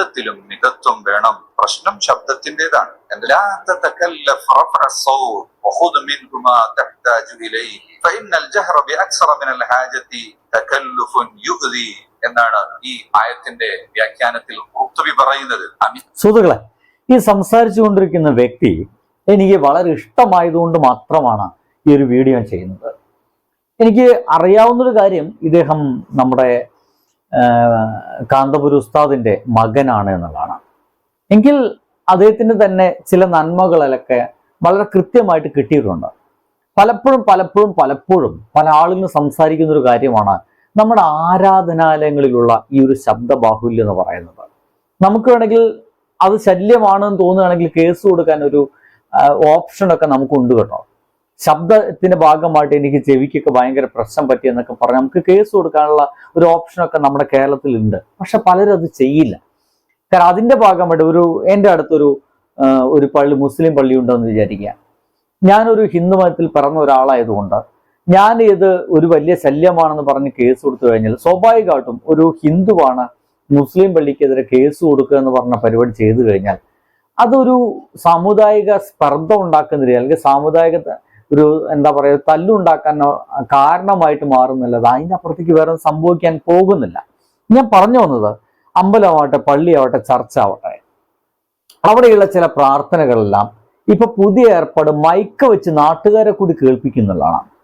ശബ്ദത്തിലും മിതത്വം വേണം. പ്രശ്നം ശബ്ദത്തിന്റെതാണ്. എന്നാണ് ഈ ആയത്തിന്റെ വ്യാഖ്യാനത്തിൽ പറയുന്നത്. സുഹൃത്തുക്കളെ ഈ സംസാരിച്ചു കൊണ്ടിരിക്കുന്ന വ്യക്തി എനിക്ക് വളരെ ഇഷ്ടമായതുകൊണ്ട് മാത്രമാണ് ഈ ഒരു വീഡിയോ ചെയ്യുന്നത്. എനിക്ക് അറിയാവുന്നൊരു കാര്യം ഇദ്ദേഹം നമ്മുടെ കാന്തപുര ഉസ്താദിന്റെ മകനാണ് എന്നുള്ളതാണ്. എങ്കിൽ അദ്ദേഹത്തിന് തന്നെ ചില നന്മകളിലൊക്കെ വളരെ കൃത്യമായിട്ട് കിട്ടിയിട്ടുണ്ട്. പലപ്പോഴും പലപ്പോഴും പലപ്പോഴും പല ആളുകളും സംസാരിക്കുന്ന ഒരു കാര്യമാണ് നമ്മുടെ ആരാധനാലയങ്ങളിലുള്ള ഈ ഒരു ശബ്ദ ബാഹുല്യം എന്ന് പറയുന്നത്. നമുക്ക് വേണമെങ്കിൽ അത് ശല്യമാണെന്ന് തോന്നുകയാണെങ്കിൽ കേസ് കൊടുക്കാൻ ഒരു ഓപ്ഷനൊക്കെ നമുക്കുണ്ട് കേട്ടോ. ശബ്ദത്തിന്റെ ഭാഗമായിട്ട് എനിക്ക് ചെവിക്കൊക്കെ ഭയങ്കര പ്രശ്നം പറ്റി എന്നൊക്കെ പറഞ്ഞ് നമുക്ക് കേസ് കൊടുക്കാനുള്ള ഒരു ഓപ്ഷനൊക്കെ നമ്മുടെ കേരളത്തിലുണ്ട്. പക്ഷെ പലരും അത് ചെയ്യില്ല. കാരണം അതിന്റെ ഭാഗമായിട്ട് ഒരു എന്റെ അടുത്തൊരു ഒരു പള്ളി മുസ്ലിം പള്ളി ഉണ്ടെന്ന് വിചാരിക്കുക. ഞാനൊരു ഹിന്ദു മതത്തിൽ പിറന്ന ഒരാളായതുകൊണ്ട് ഞാൻ ഇത് ഒരു വലിയ ശല്യമാണെന്ന് പറഞ്ഞ് കേസ് കൊടുത്തു കഴിഞ്ഞാൽ സ്വാഭാവികമായിട്ടും ഒരു ഹിന്ദുവാണ് മുസ്ലിം പള്ളിക്കെതിരെ കേസ് കൊടുക്കുക എന്ന് പറഞ്ഞ പരിപാടി ചെയ്തു കഴിഞ്ഞാൽ അതൊരു സാമുദായിക സ്പർദ്ധ ഉണ്ടാക്കുന്ന രീതി അല്ലെങ്കിൽ സാമുദായിക ഒരു എന്താ പറയുക തല്ലുണ്ടാക്കാൻ കാരണമായിട്ട് മാറുന്നില്ല. അപ്പുറത്തേക്ക് വേറെ സംഭവിക്കാൻ പോകുന്നില്ല. ഞാൻ പറഞ്ഞു വന്നത് അമ്പലമാവട്ടെ പള്ളിയാവട്ടെ ചർച്ച ആവട്ടെ അവിടെയുള്ള ചില പ്രാർത്ഥനകളെല്ലാം ഇപ്പൊ പുതിയ ഏർപ്പാട് മൈക്ക വെച്ച് നാട്ടുകാരെ കൂടി കേൾപ്പിക്കുന്നുള്ളതാണ്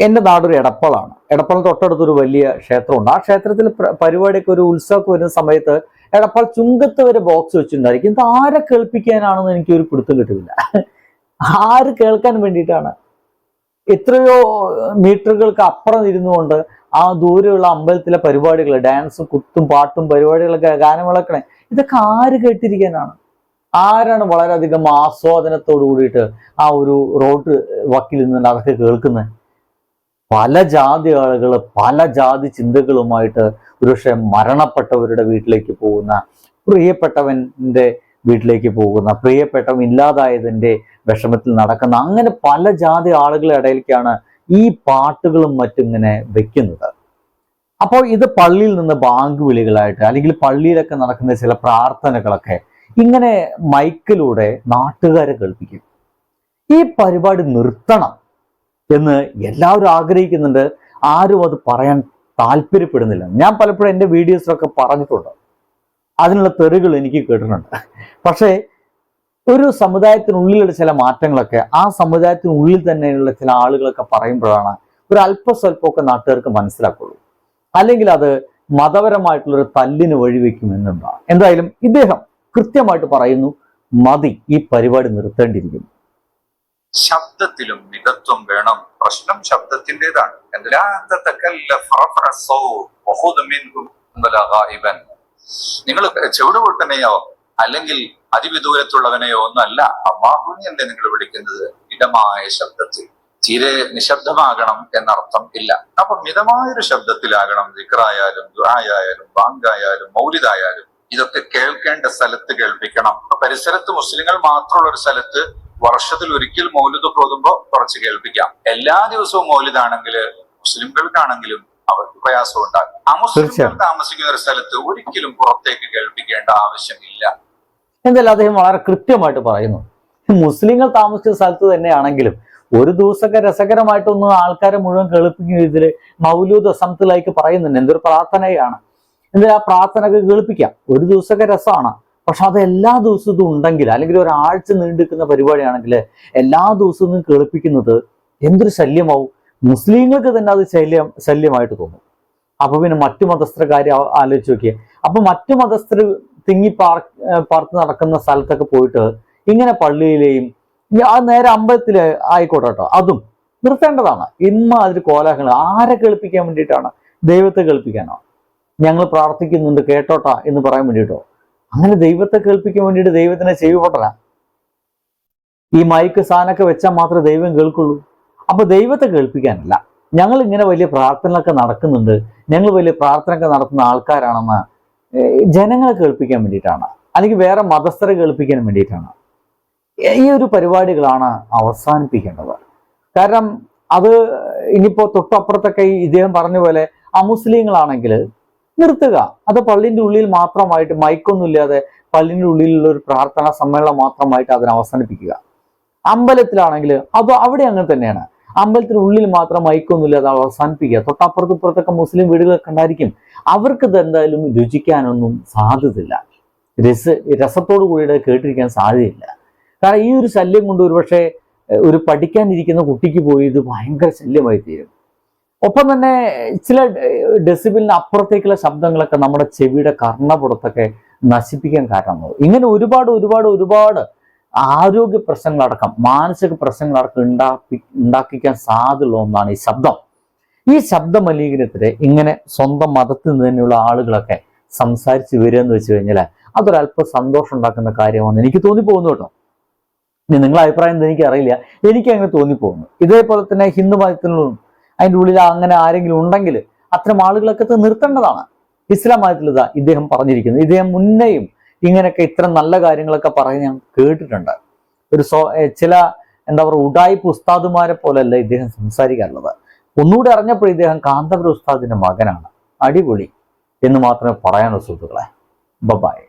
എന്റെ നാടൊരു എടപ്പളാണ്. എടപ്പളം തൊട്ടടുത്തൊരു വലിയ ക്ഷേത്രമുണ്ട്. ആ ക്ഷേത്രത്തിൽ പ്ര- പരിപാടിയൊക്കെ ഒരു ഉത്സവമൊക്കെ വരുന്ന സമയത്ത് എടപ്പാൾ ചുങ്കത്ത് വരെ ബോക്സ് വെച്ചിട്ടുണ്ടായിരിക്കും. ഇത് ആരെ കേൾപ്പിക്കാനാണെന്ന് എനിക്ക് ഒരു പിടുത്തം കിട്ടുന്നില്ല. ആര് കേൾക്കാൻ വേണ്ടിയിട്ടാണ്? എത്രയോ മീറ്ററുകൾക്ക് അപ്പുറം ഇരുന്നുകൊണ്ട് ആ ദൂരെയുള്ള അമ്പലത്തിലെ പരിപാടികൾ ഡാൻസും കുത്തും പാട്ടും പരിപാടികളൊക്കെ ഗാനങ്ങളൊക്കെ ഇതൊക്കെ ആര് കേട്ടിരിക്കാനാണ്? ആരാണ് വളരെയധികം ആസ്വാദനത്തോടു കൂടിയിട്ട് ആ ഒരു റോഡ് വക്കിൽ നിന്ന് അതൊക്കെ കേൾക്കുന്നത്? പല ജാതി ആളുകൾ പല ജാതി ചിന്തകളുമായിട്ട് ഒരുപക്ഷെ മരണപ്പെട്ടവരുടെ വീട്ടിലേക്ക് പോകുന്ന പ്രിയപ്പെട്ടവന്റെ വീട്ടിലേക്ക് പോകുന്ന പ്രിയപ്പെട്ടവൻ ഇല്ലാതായതിന്റെ വിഷമത്തിൽ നടക്കുന്ന അങ്ങനെ പല ജാതി ആളുകളുടെ ഇടയിലേക്കാണ് ഈ പാട്ടുകളും മറ്റും ഇങ്ങനെ വെക്കുന്നത്. അപ്പോൾ ഇത് പള്ളിയിൽ നിന്ന് ബാങ്ക് വിളികളായിട്ട് അല്ലെങ്കിൽ പള്ളിയിലൊക്കെ നടക്കുന്ന ചില പ്രാർത്ഥനകളൊക്കെ ഇങ്ങനെ മൈക്കിലൂടെ നാട്ടുകാരെ കേൾപ്പിക്കും. ഈ പരിപാടി നിർത്തണം എന്ന് എല്ലാവരും ആഗ്രഹിക്കുന്നുണ്ട്. ആരും അത് പറയാൻ താല്പര്യപ്പെടുന്നില്ല. ഞാൻ പലപ്പോഴും എന്റെ വീഡിയോസിലൊക്കെ പറഞ്ഞിട്ടുണ്ട്. അതിനുള്ള തെറികൾ എനിക്ക് കേട്ടിട്ടുണ്ട്. പക്ഷേ ഒരു സമുദായത്തിനുള്ളിലുള്ള ചില മാറ്റങ്ങളൊക്കെ ആ സമുദായത്തിനുള്ളിൽ തന്നെയുള്ള ചില ആളുകളൊക്കെ പറയുമ്പോഴാണ് ഒരു അല്പസ്വല്പമൊക്കെ നാട്ടുകാർക്ക് മനസ്സിലാക്കുള്ളൂ. അല്ലെങ്കിൽ അത് മതപരമായിട്ടുള്ള ഒരു തല്ലിന് വഴിവെക്കുമെന്നുണ്ടാണ് എന്തായാലും ഇദ്ദേഹം കൃത്യമായിട്ട് പറയുന്നു മതി ഈ പരിപാടി നിർത്തേണ്ടിയിരിക്കുന്നു. ശബ്ദത്തിലും മിതത്വം വേണം. പ്രശ്നം ശബ്ദത്തിന്റെതാണ്. നിങ്ങൾ ചുവടുപൊട്ടനെയോ അല്ലെങ്കിൽ അതിവിദൂരത്തുള്ളവനെയോ ഒന്നല്ല അമ്മാഹുവിനെയല്ലേ നിങ്ങൾ വിളിക്കുന്നത്? ഇടമായ ശബ്ദത്തിൽ. തീരെ നിശബ്ദമാകണം എന്നർത്ഥം ഇല്ല. അപ്പൊ മിതമായൊരു ശബ്ദത്തിലാകണം ദിക്റായാലും ദുറായാലും ബാങ്കായാലും മൗലിദായാലും ഇതൊക്കെ കേൾക്കേണ്ട സ്ഥലത്ത് കേൾപ്പിക്കണം. പരിസരത്ത് മുസ്ലിങ്ങൾ മാത്രമുള്ള ഒരു സ്ഥലത്ത് വർഷത്തിൽ ഒരിക്കൽ മൗലിദ് പോകുമ്പോൾ കുറച്ച് കേൾപ്പിക്കാം. എല്ലാ ദിവസവും മൗലിതാണെങ്കിൽ മുസ്ലിംകൾക്കാണെങ്കിലും അവർക്ക് പ്രയാസം ഉണ്ടാകും. അമുസ്ലിം താമസിക്കുന്ന ഒരു സ്ഥലത്ത് ഒരിക്കലും പുറത്തേക്ക് കേൾപ്പിക്കേണ്ട ആവശ്യമില്ല. എന്തായാലും അദ്ദേഹം വളരെ കൃത്യമായിട്ട് പറയുന്നു. മുസ്ലിങ്ങൾ താമസിച്ച സ്ഥലത്ത് തന്നെയാണെങ്കിലും ഒരു ദിവസമൊക്കെ രസകരമായിട്ടൊന്നും ആൾക്കാരെ മുഴുവൻ കേൾപ്പിക്കുന്ന ഇതിൽ മൗലൂദ് അസംത്തിലേക്ക് പറയുന്നുണ്ട്. എന്തൊരു പ്രാർത്ഥനയാണ്. എന്തായാലും ആ പ്രാർത്ഥന ഒക്കെ കേൾപ്പിക്കാം. ഒരു ദിവസമൊക്കെ രസമാണ്. പക്ഷെ അത് എല്ലാ ദിവസവും ഉണ്ടെങ്കിൽ അല്ലെങ്കിൽ ഒരാഴ്ച നീണ്ടിരിക്കുന്ന പരിപാടിയാണെങ്കിൽ എല്ലാ ദിവസവും കേൾപ്പിക്കുന്നത് എന്തൊരു ശല്യമാവും. മുസ്ലിങ്ങൾക്ക് തന്നെ അത് ശല്യം ശല്യമായിട്ട് തോന്നും. അപ്പൊ പിന്നെ മറ്റു മതസ്ഥരുടെ കാര്യം ആലോചിച്ച് നോക്കിയേ. അപ്പൊ മറ്റു മതസ്ഥർ തിങ്ങി പാർ പാർത്ത് നടക്കുന്ന സ്ഥലത്തൊക്കെ പോയിട്ട് ഇങ്ങനെ പള്ളിയിലെയും ആ നേരെ അമ്പലത്തിൽ ആയിക്കോട്ടെ കേട്ടോ. അതും നിർത്തേണ്ടതാണ്. ഇമ്മാതിരി കോലാഹലം ആരെ കേൾപ്പിക്കാൻ വേണ്ടിയിട്ടാണ്? ദൈവത്തെ കേൾപ്പിക്കാനോ? ഞങ്ങൾ പ്രാർത്ഥിക്കുന്നുണ്ട് കേട്ടോട്ടാ എന്ന് പറയാൻ വേണ്ടിയിട്ടോ? അങ്ങനെ ദൈവത്തെ കേൾപ്പിക്കാൻ വേണ്ടിയിട്ട് ദൈവത്തിനെ ചെയ്യപ്പെട്ടല ഈ മൈക്ക് സാധനമൊക്കെ വെച്ചാൽ മാത്രമേ ദൈവം കേൾക്കുള്ളൂ. അപ്പൊ ദൈവത്തെ കേൾപ്പിക്കാനല്ല. ഞങ്ങൾ ഇങ്ങനെ വലിയ പ്രാർത്ഥനകളൊക്കെ നടക്കുന്നുണ്ട്. ഞങ്ങൾ വലിയ പ്രാർത്ഥനയൊക്കെ നടത്തുന്ന ആൾക്കാരാണെന്ന് ജനങ്ങളെ കേൾപ്പിക്കാൻ വേണ്ടിയിട്ടാണ്. അല്ലെങ്കിൽ വേറെ മതസ്ഥരെ കേൾപ്പിക്കാൻ വേണ്ടിയിട്ടാണ്. ഈ ഒരു പരിപാടികളാണ് അവസാനിപ്പിക്കേണ്ടത്. കാരണം അത് ഇനിയിപ്പോ തൊട്ടപ്പുറത്തൊക്കെ ഇദ്ദേഹം പറഞ്ഞ പോലെ അമുസ്ലിങ്ങളാണെങ്കിൽ നിർത്തുക. അത് പള്ളിന്റെ ഉള്ളിൽ മാത്രമായിട്ട് മൈക്കൊന്നും ഇല്ലാതെ പള്ളിന്റെ ഉള്ളിലുള്ള ഒരു പ്രാർത്ഥനാ സമ്മേളനം മാത്രമായിട്ട് അതിനെ അവസാനിപ്പിക്കുക. അമ്പലത്തിലാണെങ്കിൽ അത് അവിടെ അങ്ങനെ തന്നെയാണ്. അമ്പലത്തിനുള്ളിൽ മാത്രം മയക്കൊന്നുമില്ല അത് അവസാനിപ്പിക്കുക. തൊട്ടപ്പുറത്ത് ഇപ്പുറത്തൊക്കെ മുസ്ലിം വീടുകളൊക്കെ ഉണ്ടായിരിക്കും അവർക്ക് ഇത് എന്തായാലും രുചിക്കാനൊന്നും സാധ്യതയില്ല. രസ രസത്തോടു കൂടിയിട്ട് കേട്ടിരിക്കാൻ സാധ്യതയില്ല. കാരണം ഈ ഒരു ശല്യം കൊണ്ട് ഒരുപക്ഷെ ഒരു പഠിക്കാനിരിക്കുന്ന കുട്ടിക്ക് പോയി ഇത് ഭയങ്കര ശല്യമായി തീരും ഒപ്പം തന്നെ ചില ഡെസിബിലിന് അപ്പുറത്തേക്കുള്ള ശബ്ദങ്ങളൊക്കെ നമ്മുടെ ചെവിയുടെ കർണപുറത്തൊക്കെ നശിപ്പിക്കാൻ കാരണമാകും ഇങ്ങനെ ഒരുപാട് ഒരുപാട് ഒരുപാട് ആരോഗ്യ പ്രശ്നങ്ങളടക്കം മാനസിക പ്രശ്നങ്ങളടക്കം ഉണ്ടാക്കി ഉണ്ടാക്കിക്കാൻ സാധ്യതയുള്ള ഒന്നാണ് ഈ ശബ്ദം. ഈ ശബ്ദ മലിനീകരണത്തിന് ഇങ്ങനെ സ്വന്തം മതത്തിൽ നിന്ന് തന്നെയുള്ള ആളുകളൊക്കെ സംസാരിച്ച് വരിക എന്ന് വെച്ച് കഴിഞ്ഞാൽ അതൊരല്പം സന്തോഷം ഉണ്ടാക്കുന്ന കാര്യമാണ് എനിക്ക് തോന്നിപ്പോകുന്നു കേട്ടോ. ഇനി നിങ്ങളെ അഭിപ്രായം എന്താ? എനിക്ക് അറിയില്ല എനിക്ക് അങ്ങനെ തോന്നിപ്പോകുന്നു. ഇതേപോലെ തന്നെ ഹിന്ദു മതത്തിനുള്ള അതിന്റെ ഉള്ളിൽ അങ്ങനെ ആരെങ്കിലും ഉണ്ടെങ്കിൽ അത്തരം ആളുകളൊക്കെ നിർത്തേണ്ടതാണ്. ഇസ്ലാം മതത്തിൽ ഇദ്ദേഹം പറഞ്ഞിരിക്കുന്നത്. ഇദ്ദേഹം മുന്നേയും ഇങ്ങനെയൊക്കെ ഇത്തരം നല്ല കാര്യങ്ങളൊക്കെ പറഞ്ഞ് ഞാൻ കേട്ടിട്ടുണ്ട്. ഒരു സോ ചില എന്താ പറയുക ഉടായ്പ ഉസ്താദുമാരെ പോലെയല്ല ഇദ്ദേഹം സംസാരിക്കാറുള്ളത്. ഒന്നുകൂടി അറിഞ്ഞപ്പോൾ ഇദ്ദേഹം കാന്തപുര ഉസ്താദിന്റെ മകനാണ്. അടിപൊളി എന്ന് മാത്രമേ പറയാനുള്ളൂ സുഹൃത്തുക്കളെ. ബബായ്